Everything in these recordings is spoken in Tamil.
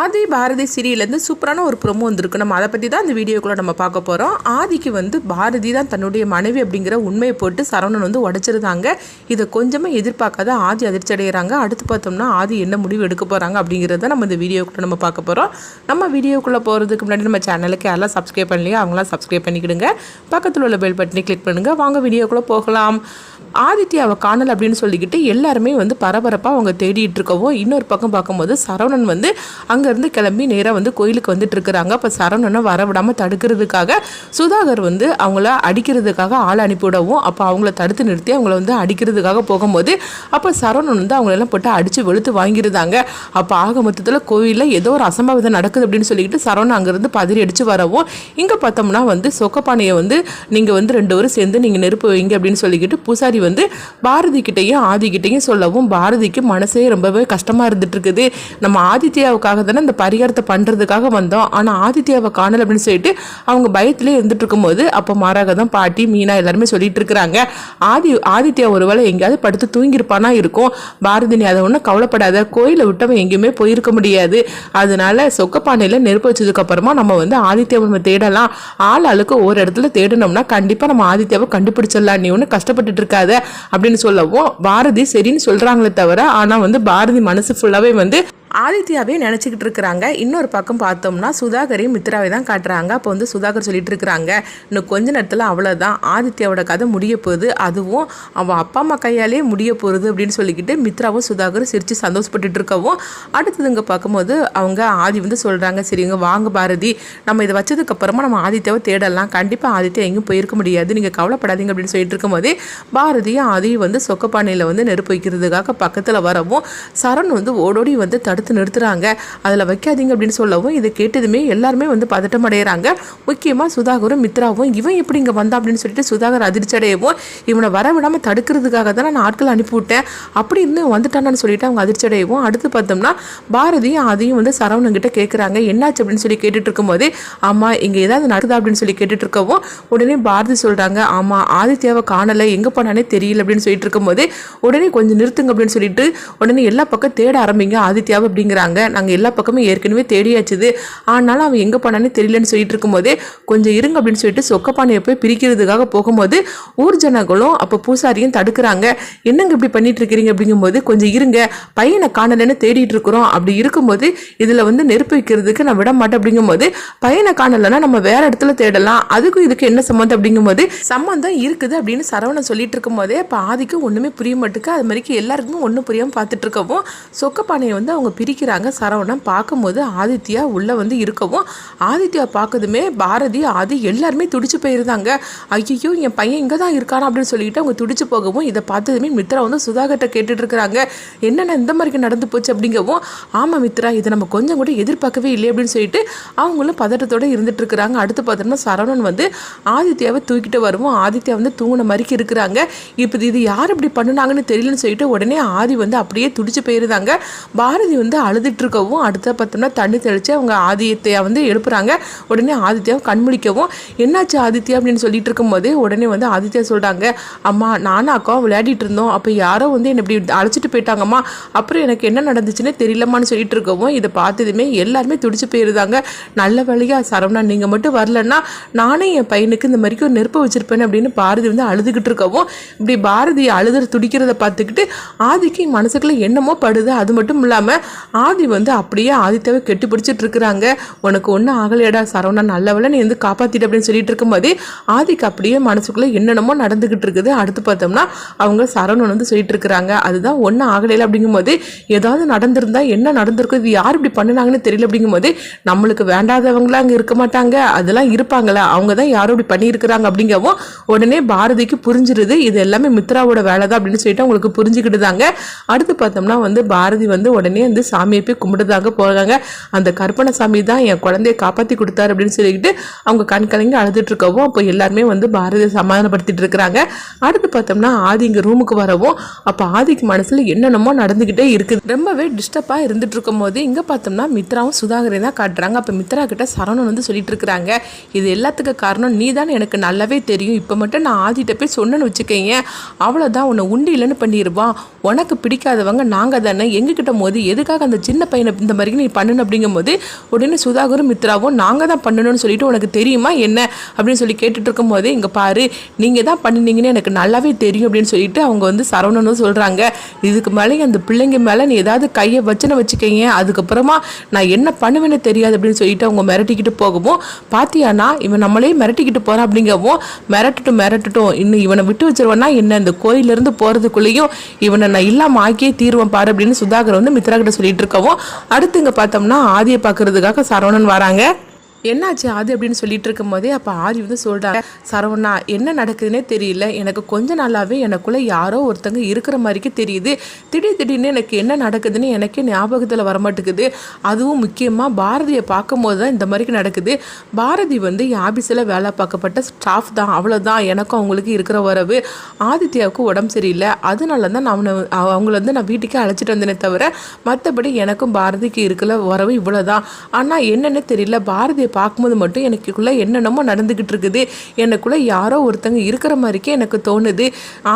ஆதி பாரதி சீரியல்லேருந்து சூப்பரான ஒரு ப்ரொமோ வந்திருக்கு. நம்ம அதை பற்றி தான் இந்த வீடியோக்குள்ளே நம்ம பார்க்க போகிறோம் ஆதிக்கு வந்து பாரதி தான் தன்னுடைய மனைவி அப்படிங்கிற உண்மையை போட்டு சரவணன் வந்து உடச்சிருந்தாங்க. இதை கொஞ்சமாக எதிர்பார்க்காத ஆதி அதிர்ச்சி அடைகிறாங்க அடுத்து பார்த்தோம்னா ஆதி என்ன முடிவு எடுக்க போகிறாங்க அப்படிங்கிறத நம்ம இந்த வீடியோக்குள்ளே நம்ம பார்க்க போகிறோம் நம்ம வீடியோக்குள்ளே போகிறதுக்கு முன்னாடி நம்ம சேனலுக்கு யாரெல்லாம் சப்ஸ்கிரைப் பண்ணலையோ அவங்களாம் சப்ஸ்கிரைப் பண்ணிக்கிடுங்க. பக்கத்தில் உள்ள பெல் பட்டனை கிளிக் பண்ணுங்கள் வாங்க வீடியோக்குள்ளே போகலாம். ஆதித்யாவை காணல் அப்படின்னு சொல்லிக்கிட்டு எல்லாருமே வந்து பரபரப்பாக அவங்க தேடிட்டு இருக்கவும் இன்னொரு பக்கம் பார்க்கும்போது சரவணன் வந்து அங்கே அங்கேருந்து கிளம்பி நேராக வந்து கோயிலுக்கு வந்துட்டு இருக்கிறாங்க. அப்போ சரவணனை வரவிடாமல் தடுக்கிறதுக்காக சுதாகர் வந்து அவங்கள அடிக்கிறதுக்காக ஆள் அனுப்பிவிடவும் அப்போ அவங்கள தடுத்து நிறுத்தி அவங்கள வந்து அடிக்கிறதுக்காக போகும்போது அப்போ சரவணன் வந்து அவங்களெல்லாம் போட்டு அடித்து வெளுத்து வாங்கியிருந்தாங்க. அப்போ ஆக மொத்தத்தில் கோயிலில் ஏதோ ஒரு அசம்பாவிதம் நடக்குது அப்படின்னு சொல்லிக்கிட்டு சரவணன் அங்கேருந்து பதறி அடித்து வரவும் இங்கே பார்த்தோம்னா வந்து சொக்கப்பானையை வந்து நீங்கள் வந்து ரெண்டு பேரும் சேர்ந்து நீங்கள் நெருப்பு வைங்க அப்படின்னு சொல்லிக்கிட்டு பூசாரி வந்து பாரதி கிட்டேயும் ஆதி கிட்டேயும் சொல்லவும் பாரதிக்கு மனசே ரொம்பவே கஷ்டமாக இருந்துட்டு இருக்குது. நம்ம ஆதித்யாவுக்காக தானே இந்த பரிகாரத்தை பண்ணுறதுக்காக வந்தோம். ஆனால் ஆதித்யாவை காணல அப்படின்னு சொல்லிட்டு அவங்க பயத்திலே இருந்துட்டு இருக்கும்போது அப்போ மாறாக தான் பாட்டி மீனா எல்லாருமே சொல்லிட்டு இருக்கிறாங்க. ஆதி ஆதித்யா ஒருவேளை எங்கேயாவது படுத்து தூங்கியிருப்பானா இருக்கும். பாரதி நீ அதை ஒன்றும் கவலைப்படாத. கோயிலை விட்டவன் எங்கேயுமே போயிருக்க முடியாது. அதனால சொக்கப்பானையில் நெருப்பு வச்சதுக்கப்புறமா நம்ம வந்து ஆதித்யாவை நம்ம தேடலாம். ஆள் ஆளுக்கு ஒரு இடத்துல தேடணும்னா கண்டிப்பாக நம்ம ஆதித்யாவை கண்டுபிடிச்சிடலாம். நீ ஒன்றும் கஷ்டப்பட்டுட்டு இருக்காத அப்படின்னு சொல்லவும் பாரதி சரின்னு சொல்கிறாங்களே தவிர ஆனால் வந்து பாரதி மனசு ஃபுல்லாகவே வந்து ஆதித்யாவே நினச்சிக்கிட்டு இருக்கிறாங்க. இன்னொரு பக்கம் பார்த்தோம்னா சுதாகரையும் மித்ராவை தான் காட்டுறாங்க. அப்போ வந்து சுதாகர் சொல்லிட்டு இருக்கிறாங்க இன்னும் கொஞ்ச நேரத்தில் அவ்வளோதான் ஆதித்யாவோட கதை முடிய போகுது. அதுவும் அவன் அப்பா அம்மா கையாலே முடிய போகுது அப்படின்னு சொல்லிக்கிட்டு மித்ராவும் சுதாகரும் சிரித்து சந்தோஷப்பட்டுட்டு இருக்கவும் அடுத்ததுங்க பார்க்கும்போது அவங்க ஆதி வந்து சொல்கிறாங்க சரிங்க வாங்க பாரதி. நம்ம இதை வச்சதுக்கப்புறமா நம்ம ஆதித்யாவை தேடலாம். கண்டிப்பாக ஆதித்யா எங்கேயும் போயிருக்க முடியாது. நீங்கள் கவலைப்படாதீங்க அப்படின்னு சொல்லிட்டு இருக்கும்போதே பாரதியும் ஆதியும் வந்து சொக்கப்பானையில் வந்து நெருப்பு வைக்கிறதுக்காக பக்கத்தில் வரவும் சரண் வந்து ஓடோடி வந்து தடுத்து நிறுத்துறாங்க. அதில் வைக்காதீங்க அப்படின்னு சொல்லவும் இதை கேட்டதுமே எல்லாருமே வந்து பதட்டம் அடைகிறாங்க முக்கியமாக சுதாகரும் மித்ராவும் இவன் எப்படி இங்கே வந்தா அப்படின்னு சொல்லிட்டு சுதாகர் அதிர்ச்சி அடையவும் இவனை வர விடாமல் தடுக்கிறதுக்காக தான் நான் ஆட்கள் அனுப்பிவிட்டேன் அப்படி இருந்து வந்துட்டானு சொல்லிட்டு அவங்க அதிர்ச்சி அடையவும் அடுத்து பார்த்தோம்னா பாரதியும் அதையும் வந்து சரவணங்கிட்ட கேட்குறாங்க என்னாச்சு அப்படின்னு சொல்லி கேட்டுட்டு இருக்கும்போது ஆமாம் இங்கே ஏதாவது நடக்குதா? அப்படின்னு சொல்லி கேட்டுட்டு இருக்கவும் உடனே பாரதி சொல்கிறாங்க ஆமாம் ஆதித்யாவை காணலை. எங்கே போனானே தெரியல. அப்படின்னு சொல்லிட்டு இருக்கும்போது உடனே கொஞ்சம் நிறுத்துங்க அப்படின்னு சொல்லிட்டு உடனே எல்லா பக்கம் தேட ஆரம்பிங்க. ஆதித்யாவை அப்படிங்கிறாங்க. நாங்கள் எல்லா பக்கமும் ஏற்கனவே தேடியாச்சுது. ஆனாலும் அவன் எங்கே போனானே தெரியலன்னு சொல்லிட்டு இருக்கும்போதே கொஞ்சம் இருங்க அப்படின்னு சொல்லிட்டு சொக்கப்பானையை போய் பிரிக்கிறதுக்காக போகும்போது ஊர் ஜனங்களும் அப்போ பூசாரியும் தடுக்கிறாங்க. என்னங்க இப்படி பண்ணிட்டு இருக்கிறீங்க அப்படிங்கும்போது கொஞ்சம் இருங்க. பையனை காணலன்னு தேடிட்டு இருக்கிறோம் அப்படி இருக்கும்போது இதில் வந்து நெருப்பு வைக்கிறதுக்கு நான் விட மாட்டேன் அப்படிங்கும்போது பையனை காணலைன்னா நம்ம வேற இடத்துல தேடலாம். அதுக்கும் இதுக்கு என்ன சம்மந்தம்? அப்படிங்கும்போது சம்மந்தம் இருக்குது அப்படின்னு சரவணன் சொல்லிட்டு இருக்கும்போதே அப்போ பாதிக்கும் ஒன்றுமே புரிய மாட்டுக்கு. அது மாதிரிக்கு எல்லாருக்குமே ஒன்றும் புரியாமல் பார்த்துட்டு இருக்கவும் சொக்கப்பானையை வந்து அவங்க பிரிக்கிறாங்க சரவணன். பார்க்கும்போது ஆதித்யா உள்ளே வந்து இருக்கவும் ஆதித்யா பார்க்கதுமே பாரதி ஆதி எல்லாருமே துடிச்சு போயிருந்தாங்க. ஐயோ என் பையன் இங்கே தான் இருக்கானா அப்படின்னு சொல்லிட்டு அவங்க துடிச்சு போகவும் இதை பார்த்ததுமே மித்ரா வந்து சுதாகர்கிட்ட கேட்டுட்டு இருக்கிறாங்க என்னென்ன இந்த மாதிரி நடந்து போச்சு அப்படிங்கவும் ஆமாம் மித்ரா இதை நம்ம கொஞ்சம் கூட எதிர்பார்க்கவே இல்லை அப்படின்னு சொல்லிட்டு அவங்களும் பதட்டத்தோட இருந்துட்டு இருக்கிறாங்க அடுத்து பார்த்தோம்னா சரவணன் வந்து ஆதித்யாவை தூக்கிட்டு வருவோம் ஆதித்யா வந்து தூங்கின மாதிரிக்கு இருக்கிறாங்க. இப்போ இது யார் இப்படி பண்ணினாங்கன்னு தெரியலன்னு சொல்லிட்டு உடனே ஆதி வந்து அப்படியே துடிச்சு போயிருந்தாங்க. பாரதி வந்து அழுதுட்டு இருக்கவும் அடுத்த பார்த்தோம்னா தண்ணி தெளித்து அவங்க ஆதித்யா வந்து எழுப்புறாங்க. உடனே ஆதித்யாவை கண்முழிக்கவும் என்னாச்சு ஆதித்யா? அப்படின்னு சொல்லிட்டு இருக்கும்போது உடனே வந்து ஆதித்யா சொல்கிறாங்க அம்மா நானும் அக்காவும் விளையாடிட்டு இருந்தோம். அப்போ யாரோ வந்து என்னை இப்படி அழைச்சிட்டு போயிட்டாங்கம்மா. அப்புறம் எனக்கு என்ன நடந்துச்சுன்னு தெரியலம்மான்னு சொல்லிட்டு இருக்கவும் இதை பார்த்ததுமே எல்லாருமே துடிச்சு போயிருந்தாங்க. நல்ல வழியாக சரவணா நீங்கள் மட்டும் வரலன்னா நானே என் பையனுக்கு இந்த மாதிரிக்கு ஒரு நெருப்பு வச்சுருப்பேன் அப்படின்னு பாரதி வந்து அழுதுகிட்டு இருக்கவும் இப்படி பாரதி அழுது துடிக்கிறத பார்த்துக்கிட்டு ஆதிக்கு மனசுக்குள்ளே என்னமோ படுது. அது மட்டும் இல்லாமல் ஆதி வந்து அப்படியே ஆதித்யாவை கெட்டு பிடிச்சிட்டு இருக்கிறாங்க உனக்கு ஒன்றும் ஆகலையடா சரவணா நல்லவள நீ வந்து காப்பாற்றிட்டு அப்படின்னு சொல்லிட்டு இருக்கும்போது ஆதிக்கு அப்படியே மனசுக்குள்ளே என்னென்னமோ நடந்துக்கிட்டு இருக்குது அடுத்து பார்த்தோம்னா அவங்க சரவணன் வந்து சொல்லிட்டு இருக்கிறாங்க அதுதான் ஒன்றும் ஆகலையில அப்படிங்கும்போது ஏதாவது நடந்திருந்தா என்ன நடந்திருக்கும் இது யார் இப்படி பண்ணினாங்கன்னு தெரியல அப்படிங்கும்போது நம்மளுக்கு வேண்டாதவங்களாம் அங்கே இருக்க மாட்டாங்க. அதெல்லாம் இருப்பாங்களா? அவங்க தான் யாரும் இப்படி பண்ணியிருக்கிறாங்க அப்படிங்கவும் உடனே பாரதிக்கு புரிஞ்சிருது இது எல்லாமே மித்ராவோட வேலை தான் அப்படின்னு சொல்லிட்டு அவங்களுக்கு புரிஞ்சுக்கிட்டுதாங்க. அடுத்து பார்த்தோம்னா வந்து பாரதி வந்து உடனே வந்து சாமியை போய் கும்பிடுதாங்க போகிறாங்க அந்த கற்பனை சாமி தான் என் குழந்தைய காப்பாற்றி கொடுத்தாரு அப்படின்னு சொல்லிக்கிட்டு அவங்க கண் கலங்கி அழுதுட்டு இருக்கவும் அப்போ எல்லாருமே வந்து பாரதியை சமாதானப்படுத்திட்டு இருக்கிறாங்க. அடுத்து பார்த்தோம்னா ஆதி இங்கே ரூமுக்கு வரவும் அப்போ ஆதிக்கு மனசில் என்னென்னமோ நடந்துக்கிட்டே இருக்குது. ரொம்பவே டிஸ்டர்பாக இருந்துட்டு இருக்கும் போது இங்கே பார்த்தோம்னா மித்ராவும் சுதாகரையும் தான் காட்டுறாங்க. அப்போ மித்ரா கிட்ட சரவணன் வந்து சொல்லிட்டு இருக்கிறாங்க. இது எல்லாத்துக்கு காரணம் நீ தான் எனக்கு நல்லாவே தெரியும். இப்போ மட்டும் நான் ஆதிட்ட போய் சொன்னேன்னு வச்சுக்கேங்க அவ்வளோதான் உன்னை உண்டு இல்லைன்னு பண்ணிடுவான் உனக்கு பிடிக்காதவங்க நாங்கள் தானே. எங்ககிட்ட போது எதுக்கு எதுக்காக அந்த சின்ன பையனை இந்த மாதிரி நீ பண்ணணும் அப்படிங்கும்போது உடனே சுதாகரும் மித்ராவும் நாங்கள் தான் பண்ணணும்னு சொல்லிட்டு உனக்கு தெரியுமா என்ன? அப்படின்னு சொல்லி கேட்டுட்டு இருக்கும்போது இங்கே பாரு நீங்கள் தான் பண்ணினீங்கன்னு எனக்கு நல்லாவே தெரியும் அப்படின்னு சொல்லிட்டு அவங்க வந்து சரவணனும் சொல்கிறாங்க இதுக்கு மேலே அந்த பிள்ளைங்க மேலே நீ ஏதாவது கையை வச்சுன்னு வச்சுக்கீங்க அதுக்கப்புறமா நான் என்ன பண்ணுவேன்னு தெரியாது அப்படின்னு சொல்லிட்டு அவங்க மிரட்டிக்கிட்டு போகவும் பாத்தியானா இவன் நம்மளே மிரட்டிக்கிட்டு போகிறான் அப்படிங்கவும் மிரட்டட்டும் மிரட்டட்டும். இன்னும் இவனை விட்டு வச்சிருவனா என்ன? இந்த கோயிலிருந்து போகிறதுக்குள்ளேயும் இவனை நான் இல்லாமல் ஆக்கியே தீர்வேன் பாரு அப்படின்னு சுதாகர் வந்து மித்ரா கிட்ட சொல்லிட்டு இருக்கவும் அடுத்து இங்கே பார்த்தோம்னா ஆதியை பார்க்கறதுக்காக சரவணன் வராங்க. என்னாச்சு ஆதி அப்படின்னு சொல்லிட்டு இருக்கும்போதே அப்போ ஆதி வந்து சொல்கிறாங்க சரவணா என்ன நடக்குதுன்னே தெரியல. எனக்கு கொஞ்ச நாளாகவே எனக்குள்ளே யாரோ ஒருத்தங்க இருக்கிற மாதிரிக்கு தெரியுது. திடீர் திடீர்னு எனக்கு என்ன நடக்குதுன்னு எனக்கே ஞாபகத்தில் வரமாட்டேங்குது. அதுவும் முக்கியமாக பாரதியை பார்க்கும்போது தான் இந்த மாதிரிக்கு நடக்குது. பாரதி வந்து என் ஆஃபீஸில் வேலை பார்க்கப்பட்ட ஸ்டாஃப் தான். அவ்வளோதான் எனக்கும் அவங்களுக்கு இருக்கிற உறவு. ஆதித்யாவுக்கு உடம்பு சரியில்லை. அதனால தான் நான் அவனை அவங்கள வந்து நான் வீட்டுக்கே அழைச்சிட்டு வந்தேனே தவிர மற்றபடி எனக்கும் பாரதிக்கு இருக்கிற உறவு இவ்வளோதான் ஆனால் என்னென்னு தெரியல. பாரதியை பார்க்கும்போது மட்டும் எனக்குள்ளே என்னென்னமோ நடந்துக்கிட்டு இருக்குது. எனக்குள்ளே யாரோ ஒருத்தங்க இருக்கிற மாதிரிக்கே எனக்கு தோணுது.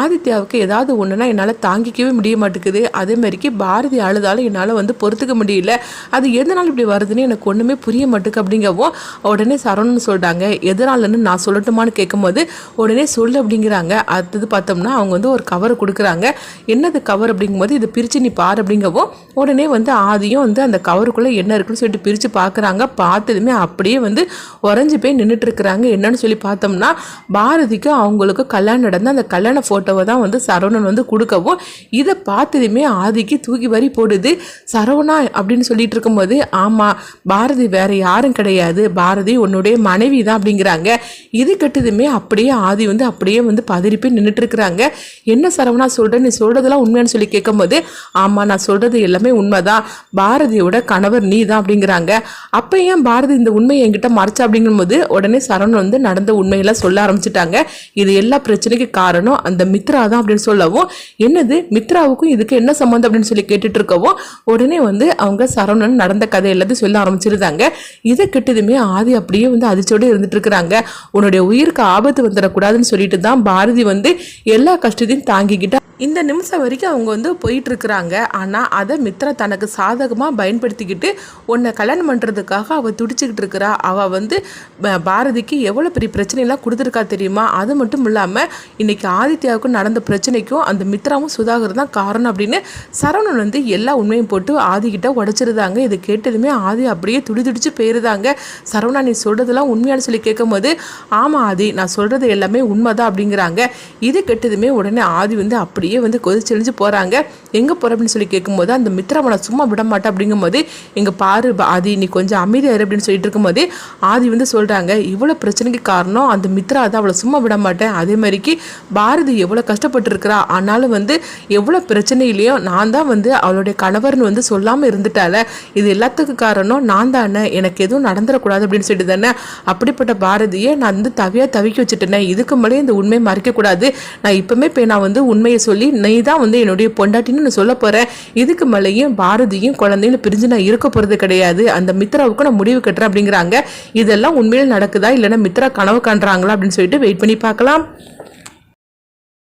ஆதித்யாவுக்கு ஏதாவது ஒன்றுனா என்னால் தாங்கிக்கவே முடிய மாட்டேங்குது. அதே மாதிரிக்கு பாரதி அழுதாலும் என்னால் வந்து பொறுத்துக்க முடியல. அது எதனால் இப்படி வருதுன்னு எனக்கு ஒன்றுமே புரிய மாட்டேங்குது அப்படிங்கவும் உடனே சரவணன் சொல்லிட்டாங்க எதனாலன்னு நான் சொல்லட்டுமான்னு கேட்கும்போது உடனே சொல்லு அப்படிங்கிறாங்க. அடுத்தது பார்த்தோம்னா அவங்க வந்து ஒரு கவர் கொடுக்குறாங்க. என்னது கவர் அப்படிங்கும்போது இதை பிரித்து நீ பாரு அப்படிங்கவும் உடனே வந்து ஆதியும் வந்து அந்த கவருக்குள்ளே என்ன இருக்குன்னு சொல்லிட்டு பிரித்து பார்க்குறாங்க. பார்த்ததுமே அப்படி அப்படியே வந்து உறைஞ்சி போய் நின்றுட்டுருக்குறாங்க என்னன்னு சொல்லி பார்த்தோம்னா பாரதிக்கு அவங்களுக்கு கல்யாணம் நடந்த அந்த கல்யாண ஃபோட்டோவை தான் வந்து சரவணன் வந்து கொடுக்கவும் இதை பார்த்ததுமே ஆதிக்கு தூக்கி வரி போடுது. சரவணா அப்படின்னு சொல்லிட்டு இருக்கும்போது ஆமாம் பாரதி வேற யாரும் கிடையாது. பாரதி உன்னுடைய மனைவி தான் அப்படிங்கிறாங்க. இது கெட்டதுமே அப்படியே ஆதி வந்து அப்படியே வந்து பதறி போய் என்ன சரவணா சொல்கிற நீ சொல்கிறதெல்லாம் உண்மையானு சொல்லி கேட்கும்போது ஆமாம் நான் சொல்கிறது எல்லாமே உண்மைதான். பாரதியோட கணவர் நீ தான் அப்படிங்கிறாங்க. அப்போ ஏன் பாரதி இந்த உண்மை உண்மையை என்கிட்ட மறைச்சா அப்படிங்கும்போது உடனே சரவணன் வந்து நடந்த உண்மையெல்லாம் சொல்ல ஆரம்பிச்சிட்டாங்க. இது எல்லா பிரச்சனைக்கு காரணம் அந்த மித்ரா தான் அப்படின்னு சொல்லவும் என்னது மித்ராவுக்கும் இதுக்கு என்ன சம்மந்தம் அப்படின்னு சொல்லி கேட்டுட்டு இருக்கவும் உடனே வந்து அவங்க சரவணன் நடந்த கதை எல்லாத்தையும் சொல்ல ஆரம்பிச்சிருந்தாங்க. இதை கெட்டதுமே ஆதி அப்படியே வந்து அதிர்ச்சியோடு இருந்துட்டு இருக்கிறாங்க. உன்னுடைய உயிருக்கு ஆபத்து வந்துடக்கூடாதுன்னு சொல்லிட்டு தான் பாரதி வந்து எல்லா கஷ்டத்தையும் தாங்கிக்கிட்டு இந்த நிமிஷம் வரைக்கும் அவங்க வந்து போயிட்டு இருக்கிறாங்க ஆனால் அதை மித்ரா தனக்கு சாதகமாக பயன்படுத்திக்கிட்டு உன்னை கல்யாணம் பண்ணுறதுக்காக அவள் துடிச்சிக்கிட்டு இருக்கிறா அவள் வந்து பாரதிக்கு எவ்வளோ பெரிய பிரச்சனையெல்லாம் கொடுத்துருக்கா தெரியுமா? அது மட்டும் இல்லாமல் இன்னைக்கு ஆதித்யாவுக்கும் நடந்த பிரச்சனைக்கும் அந்த மித்ராவும் சுதாகர் தான் காரணம் அப்படின்னு சரவணன் வந்து எல்லா உண்மையும் போட்டு ஆதிக்கிட்ட உடச்சிருந்தாங்க. இது கேட்டதுமே ஆதி அப்படியே துடி துடிச்சு போயிருந்தாங்க சரவணா நீ சொல்கிறதெல்லாம் உண்மையானு சொல்லி கேட்கும்போது ஆமாம் ஆதி நான் சொல்கிறது எல்லாமே உண்மைதான் அப்படிங்கிறாங்க. இது கெட்டதுமே உடனே ஆதி வந்து அப்படி அப்படியே வந்து கொதிச்செழிஞ்சு போகிறாங்க எங்கே போகிற அப்படின்னு சொல்லி கேட்கும்போது அந்த மித்திரவனை சும்மா விட மாட்டேன் அப்படிங்கும்போது இங்கே பாரு ஆதி நீ கொஞ்சம் அமைதியாரு அப்படின்னு சொல்லிட்டு இருக்கும்போது ஆதி வந்து சொல்கிறாங்க இவ்வளோ பிரச்சனைக்கு காரணம் அந்த மித்ரா தான் அவளை சும்மா விட மாட்டேன் அதே மாதிரிக்கு பாரதி எவ்வளோ கஷ்டப்பட்டுருக்கிறா. ஆனாலும் வந்து எவ்வளோ பிரச்சனையிலையும் நான் தான் வந்து அவளுடைய கணவர்னு வந்து சொல்லாமல் இருந்துட்டால இது எல்லாத்துக்கும் காரணம் நான் தானே. எனக்கு எதுவும் நடந்துடக்கூடாது அப்படின்னு சொல்லிட்டு தானே அப்படிப்பட்ட பாரதியை நான் வந்து தவியாக தவிக்க வச்சுட்டேனே. இதுக்கு மேலே இந்த உண்மையை மறைக்கக்கூடாது. நான் இப்போமே இப்போ நான் வந்து உண்மையை சொல்லி நீ தான் வந்து என்னுடைய பொண்டாட்டின்னு நான் சொல்ல போகிறேன் இதுக்கு மேலேயும் பாரதியும் குழந்தையும் பிரிஞ்சு நான் இருக்க போகிறது கிடையாது. அந்த மித்ராவுக்கு நான் முடிவு கட்டுறேன் அப்படிங்கிறாங்க. இதெல்லாம் உண்மையில் நடக்குதா? இல்லைன்னா மித்ரா கனவு காண்றாங்களா? அப்படின்னு சொல்லிட்டு வெயிட் பண்ணி பார்க்கலாம்.